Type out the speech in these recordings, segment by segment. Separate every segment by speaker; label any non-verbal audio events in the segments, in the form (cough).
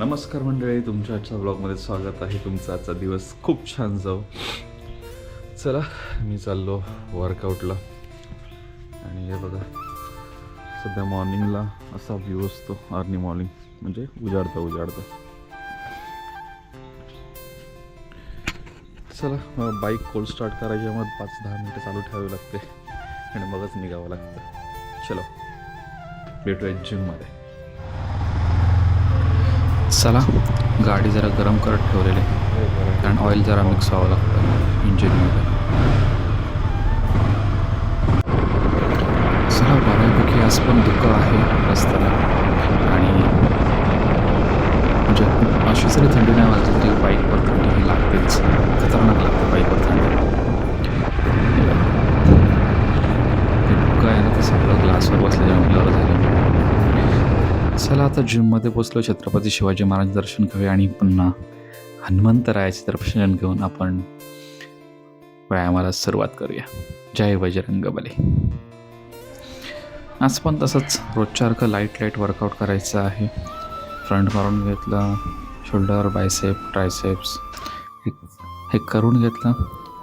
Speaker 1: नमस्कार मंडळी तुमच्या आजच्या ब्लॉगमध्ये स्वागत आहे. तुमचा आजचा दिवस खूप छान जाऊ. चला मी चाललो वर्कआउटला आणि हे बघा सध्या मॉर्निंगला असा व्ह्यू असतो अर्ली मॉर्निंग म्हणजे उजाडतं उजाडतं. चला बाईक कोल्ड स्टार्ट करायच्या मग पाच दहा मिनटं चालू ठेवावी लागते. आणि मगच निघावं लागतं. चलो भेटूया जिममध्ये चला गाडी जरा गरम करत ठेवलेली. कारण ऑइल जरा मिक्स व्हावं लागतं. इंजिनमध्ये चला बऱ्यापैकी आज पण धुकं आहे रस्त्याला. आणि म्हणजे अशी जरी थंडी नाही वाजली तरी बाईकवर थंडी ही खतरनाक लागते बाईकवर थंडी हे बघा. ते धुकं आहे ना ते सगळं ग्लासवर बसल्याच्या ब्लर झालं चला आता जिममध्ये पोचलो छत्रपती शिवाजी महाराज दर्शन घेऊया आणि पुन्हा हनुमंतरायाचे दर्शन घेऊन आपण व्यायामाला सुरुवात करूया. जय बजरंग बले आज पण तसंच रोजच्यासारखं लाइट लाइट वर्कआउट करायचं आहे. फ्रंट मारून घेतलं शोल्डर बायसेप ट्रायसेप्स हे हे करून घेतलं.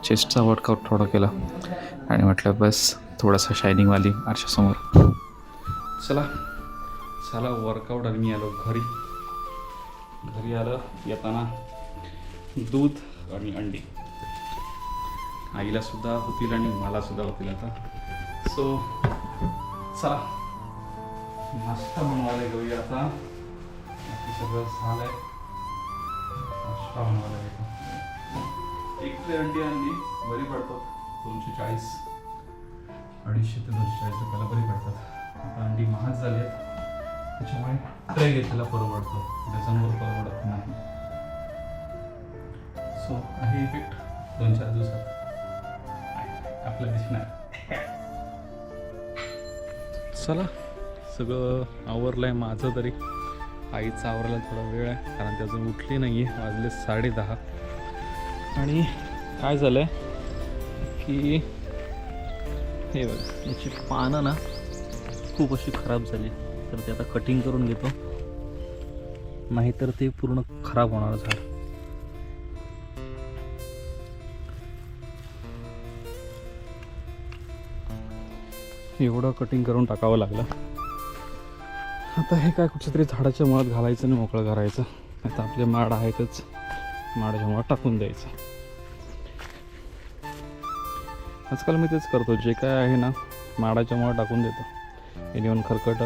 Speaker 1: चेस्टचा वर्कआउट थोडा केला आणि म्हटलं बस थोडासा शायनिंगवाली आरशासमोर. चला. चला वर्कआउट आणि मी आलो घरी. घरी आलं येताना दूध आणि अंडी. आईला सुद्धा होतील आणि मला सुद्धा होतील आता. सो चला. नाश्ता बनवायला घेऊया आता. सगळं झालंय. नाश्ता बनवायला घेतो एक प्लेट अंडी आणली बरी पडतो दोनशे चाळीस. अडीचशे ते दोनशे चाळीस रुपयाला बरी पडतात. आता अंडी महाग झाली आहेत. त्याच्यामुळे ट्रे घेतलेला परवडतो. डझनवर परवडत नाही. सो हे इफेक्ट दोन चार दिवसात. आपल्या दिसणार. चला. सगळं आवरलं आहे माझं तरी. आईचं आवरायला थोडा वेळ आहे कारण त्याचं अजून उठली नाही आहे वाजले साडे दहा. आणि काय झालं आहे की हे बघ याची पानं ना खूप अशी खराब झाली. तर ते आता कटिंग करून घेतो. नाहीतर ते पूर्ण खराब होणार झाड. एवढं कटिंग करून टाकावं लागलं. आता हे काय कुठच्या तरी झाडाच्या मुळात घालायचं आणि मोकळं करायचं. आता आपले माड आहेतच. माडाच्या मुळात टाकून द्यायचं. आजकाल मी तेच करतो. जे काय आहे ना माडाच्या मुळात टाकून देतो. हे खरकट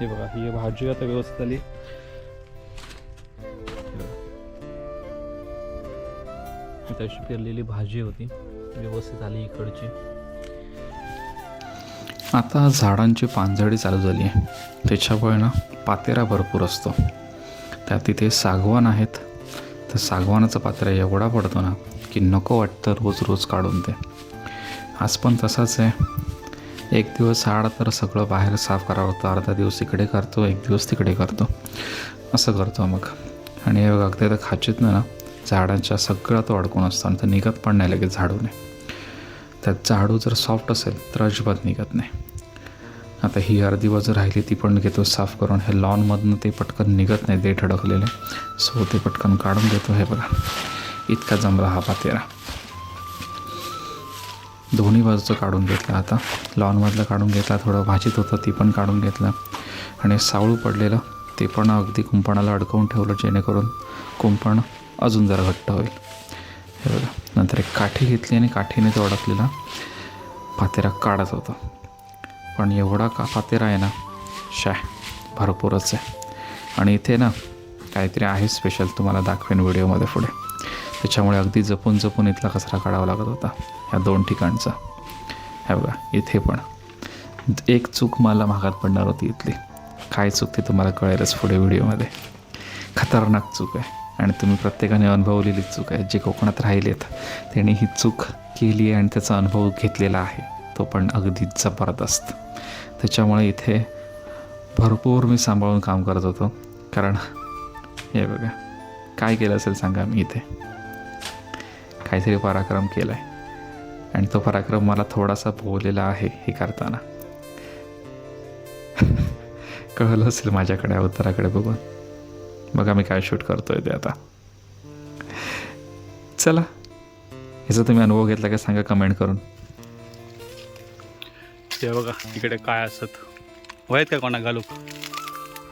Speaker 1: हे बघा ही भाजी आता व्यवस्थित आली. त्याशी पेरलेली भाजी होती व्यवस्थित आली इकडची. आता झाडांची पानझडी चालू झाली आहे. त्याच्यामुळे ना पातेरा भरपूर असतो. त्यात तिथे सागवान आहेत. तर सागवानाचा पातेरा एवढा पडतो ना की नको वाटतं रोज रोज काढून ते. आज पण तसाच आहे. एक दिवस आड तर सगळं बाहेर साफ करावं होतं अर्धा दिवस इकडे करतो एक दिवस तिकडे करतो. असं करतो मग. आणि हे बघा अगदी तर खाचीत ना झाडांच्या सगळा तो अडकून असतो आणि ते निघत पण नाही लगेच झाडूने. त्यात झाडू जर सॉफ्ट असेल तर अजिबात निघत नाही. आता ही अर्धी बाजू राहिली ती पण घेतो साफ करून. हे लॉनमधनं ते पटकन निघत नाही देठ अडकलेले. सो ते पटकन काढून देतो हे बघा. इतका जमला हा पातेरा. दोन्ही बाजूचं काढून घेतलं आता. लॉनमधलं काढून घेतला थोडं भाजीत होतं ती पण काढून घेतलं. आणि सावळू पडलेलं ते पण अगदी कुंपणाला अडकवून ठेवलं जेणेकरून कुंपण अजून जरा घट्ट होईल. हे बघा नंतर एक काठी घेतली आणि काठीने तो अडकलेला पातेरा काढत होता. पण एवढा का पातेरा आहे ना शाय भरपूरच आहे. आणि इथे ना काहीतरी आहे स्पेशल तुम्हाला दाखवेन व्हिडिओमध्ये पुढे. त्याच्यामुळे अगदी जपून जपून इथला कचरा काढावा लागत होता. ह्या दोन ठिकाणचा. हे बघा इथे पण. एक चूक मला महागात पडणार होती इथली. काय चूक ते तुम्हाला कळेलच पुढे व्हिडिओमध्ये. खतरनाक चूक आहे आणि तुम्ही प्रत्येकाने अनुभवलेली चूक आहे. जे कोकणात राहिलेत त्यांनी ही चूक केली आहे आणि त्याचा अनुभव घेतलेला आहे. तो पण अगदी जबरदस्त. त्याच्यामुळे इथे भरपूर मी सांभाळून काम करत होतो. कारण हे बघा काय केलं असेल सांगा मी इथे. काहीतरी पराक्रम केला आहे आणि तो पराक्रम मला थोडासा भोवलेला आहे हे करताना. (laughs) कळलं असेल माझ्याकडे उत्तराकडे बघून. बघा मी काय शूट करतोय ते आता. चला. ह्याचा तुम्ही अनुभव घेतला का सांगा कमेंट करून.
Speaker 2: ते बघा तिकडे काय असत. वयत का कोणा घालूक?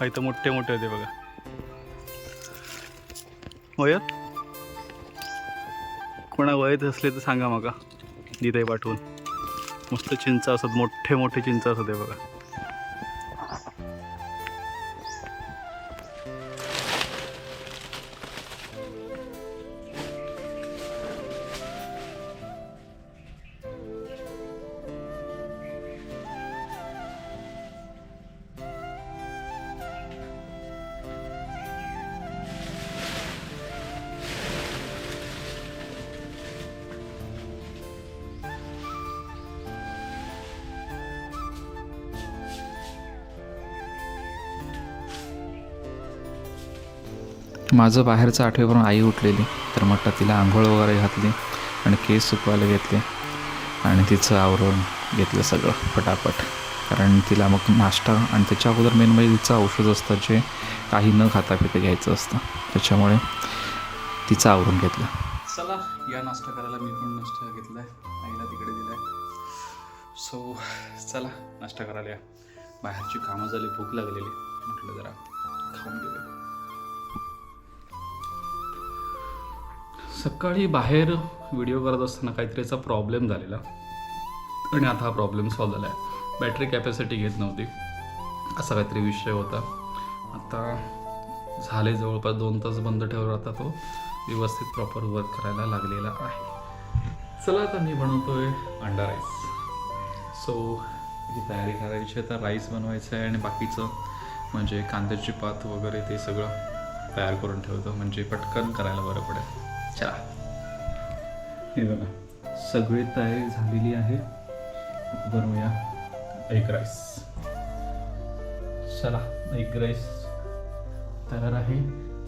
Speaker 2: हा तर मोठे मोठे होते बघा. वयत? कोणा वयत असले तर सांगा मका. दिदे पाठवून मस्त चिंच असत मोठे मोठे चिंच असत हे बघा.
Speaker 1: माझं बाहेरचं आठवेपर्यंत आई उठलेली. तर म्हटलं तिला आंघोळ वगैरे घातली आणि केस सुकवायला घेतले. आणि तिचं आवरून घेतलं सगळं पटापट कारण तिला मग नाश्ता आणि त्याच्या अगोदर मेन म्हणजे तिचं औषध असतं जे काही न खाता पिता घ्यायचं असतं. त्याच्यामुळे तिचं आवरून घेतलं. चला या नाश्ता करायला मी पण नाश्ता घेतला आहे. आईला तिकडे दिला आहे सो चला नाश्ता करायला या. बाहेरची कामं झाली भूक लागलेली. म्हटलं जरा खाऊन घेऊया. सकाळी बाहेर व्हिडिओ करत असताना काहीतरीचा प्रॉब्लेम झालेला. आणि आता हा प्रॉब्लेम सॉल्व झाला आहे बॅटरी कॅपॅसिटी घेत नव्हती. असा काहीतरी विषय होता. आता झाले जवळपास दोन तास बंद ठेवला आता तो व्यवस्थित प्रॉपर वर्क करायला लागलेला आहे. चला आता मी बनवतोय अंडा राईस सो जी तयारी करायची आहे. तर राईस बनवायचं आहे आणि बाकीचं म्हणजे कांद्याची पात वगैरे ते सगळं तयार करून ठेवतो. म्हणजे पटकन करायला बरं पडेल. चला. हे बघा सगळी तयारी झालेली आहे. बनवूया एग राईस चला एग राईस तयार आहे.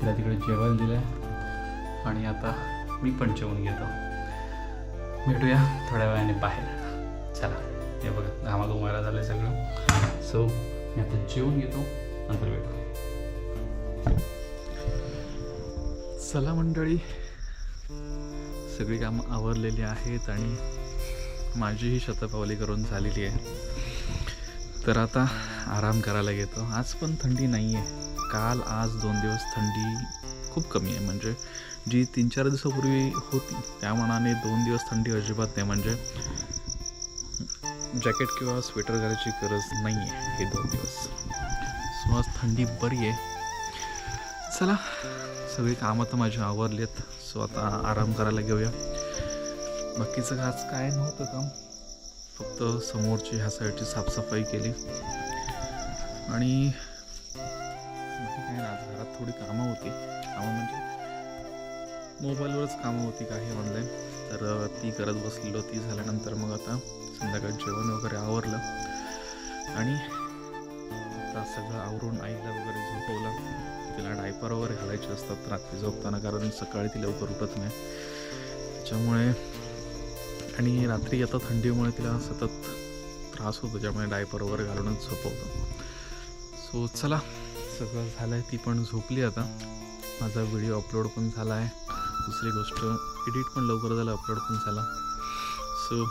Speaker 1: तिला तिकडे जेवायला दिलं आहे आणि आता मी पण जेवून घेतो. भेटूया थोड्या वेळाने बाहेर. चला हे बघा घामाघुमायला घुमायला झालं सगळं. सो मी आता जेवून घेतो नंतर भेटू. चला मंडळी सगळी कामं आवरलेली आहेत आणि माझीही शतपावली करून झालेली आहे. तर आता आराम करायला घेतो आज पण थंडी नाही आहे काल आज दोन दिवस थंडी खूप कमी आहे. म्हणजे जी तीन चार दिवसापूर्वी होती त्या मनाने दोन दिवस थंडी अजिबात नाही. म्हणजे जॅकेट किंवा स्वेटर घालायची गरज नाही आहे हे दोन दिवस. सो आज थंडी बरी आहे. चला सगळी कामं तर माझी आवरली आहेत सो आता आराम करायला घेऊया. बाकीचं आज काय नव्हतं काम. फक्त समोरची ह्या साईडची साफसफाई केली. आणि बाकी काय ना आज घरात थोडी कामं होती. कामं म्हणजे मोबाईलवरच कामं होती काही ऑनलाईन तर ती करत बसलेलो ती झाल्यानंतर मग आता संध्याकाळी जेवण वगैरे आवरलं. आणि आता सगळं आवरून आईला वगैरे झोपवलं. तिला डायपर वगैरे घालायचे असतात रात्री झोपताना कारण सकाळी ती लवकर उठत नाही. त्याच्यामुळे आणि रात्री आता थंडीमुळे तिला सतत त्रास होतो त्यामुळे डायपर वगैरे घालूनच झोपवतो. सो चला सगळं झालं आहे ती पण झोपली आता. माझा व्हिडिओ अपलोड पण झाला आहे दुसरी गोष्ट एडिट पण लवकर झालं अपलोड पण झाला. सो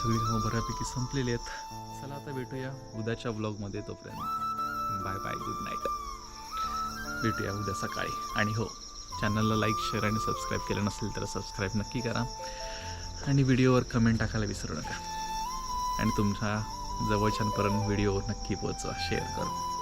Speaker 1: सगळी कामं बऱ्यापैकी संपलेली आहेत. चला आता भेटूया उद्याच्या ब्लॉगमध्ये तोपर्यंत. बाय बाय गुड नाईट भेटूया उद्या सकाळी. आणि हो चॅनलला लाईक शेअर आणि सबस्क्राईब केलं नसेल तर सबस्क्राईब नक्की करा. आणि व्हिडिओवर कमेंट टाकायला विसरू नका. आणि तुमच्या जवळच्यांपर्यंत व्हिडिओ नक्की पोहोचवा शेअर करू.